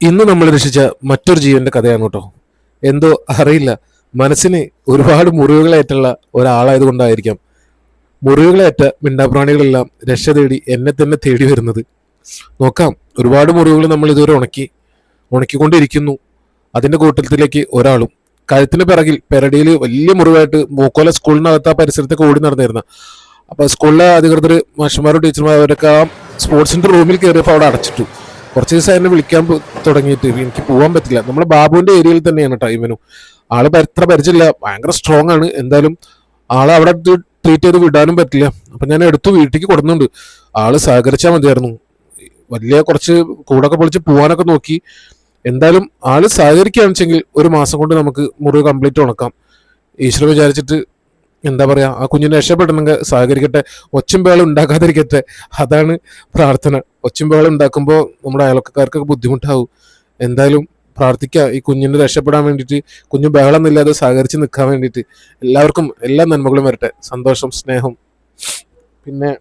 ഇന്ന് നമ്മൾ രക്ഷിച്ച മറ്റൊരു ജീവന്റെ കഥയാണ് കേട്ടോ. എന്തോ അറിയില്ല. മനസ്സിന് ഒരുപാട് മുറിവുകളേറ്റുള്ള ഒരാളായത് കൊണ്ടായിരിക്കാം മുറിവുകളേറ്റ മിണ്ടാപ്രാണികളെല്ലാം രക്ഷ തേടി എന്നെ തന്നെ തേടി വരുന്നത്. നോക്കാം ഒരുപാട് മുറിവുകൾ നമ്മൾ ഇതുവരെ ഉണക്കി ഉണക്കിക്കൊണ്ടിരിക്കുന്നു. അതിന്റെ കൂട്ടത്തിലേക്ക് ഒരാളും കഴുത്തിന് പിറകിൽ പെരടിയിൽ വലിയ മുറിവായിട്ട് മൂക്കോല സ്കൂളിനകത്ത് ആ പരിസരത്തൊക്കെ ഓടി നടന്നിരുന്ന. അപ്പൊ സ്കൂളിലെ അധികൃതർ മാഷന്മാരും ടീച്ചർമാരും അവരൊക്കെ ആ സ്പോർട്സിന്റെ റൂമിൽ കയറിയപ്പോൾ അവിടെ അടച്ചിട്ടു. കുറച്ച് ദിവസം എന്നെ വിളിക്കാൻ തുടങ്ങിയിട്ട് എനിക്ക് പോകാൻ പറ്റില്ല. നമ്മുടെ ബാബുവിന്റെ ഏരിയയിൽ തന്നെയാണ് ടൈമിനും ആൾ എത്ര പരിചയമില്ല. ഭയങ്കര സ്ട്രോങ് ആണ്. എന്തായാലും ആളെ അവിടെ ട്രീറ്റ് ചെയ്ത് വിടാനും പറ്റില്ല. അപ്പൊ ഞാൻ എടുത്തു വീട്ടിലേക്ക് കൊടുക്കുന്നുണ്ട്. ആൾ സഹകരിച്ചാൽ മതിയായിരുന്നു. വലിയ കുറച്ച് കൂടൊക്കെ പൊളിച്ച് പോകാനൊക്കെ നോക്കി. എന്തായാലും ആൾ സഹകരിക്കുകയാണെന്ന് വെച്ചെങ്കിൽ ഒരു മാസം കൊണ്ട് നമുക്ക് മുറിവ് കംപ്ലീറ്റ് ഉണക്കാം. ഈശ്വരൻ വിചാരിച്ചിട്ട് എന്താ പറയാ ആ കുഞ്ഞിനെ രക്ഷപ്പെടണമെങ്കിൽ സഹകരിക്കട്ടെ ഒച്ചും ബേളം ഉണ്ടാക്കാതിരിക്കട്ടെ. അതാണ് പ്രാർത്ഥന. ഒച്ചും ബേളം ഉണ്ടാക്കുമ്പോൾ നമ്മുടെ അയൽക്കാർക്കൊക്കെ ബുദ്ധിമുട്ടാവും. എന്തായാലും പ്രാർത്ഥിക്കുക ഈ കുഞ്ഞിനെ രക്ഷപ്പെടാൻ വേണ്ടിയിട്ട് കുഞ്ഞു ബഹളമൊന്നുമില്ലാതെ സഹകരിച്ച് നിൽക്കാൻ വേണ്ടിയിട്ട്. എല്ലാവർക്കും എല്ലാ നന്മകളും വരട്ടെ. സന്തോഷം സ്നേഹം. പിന്നെ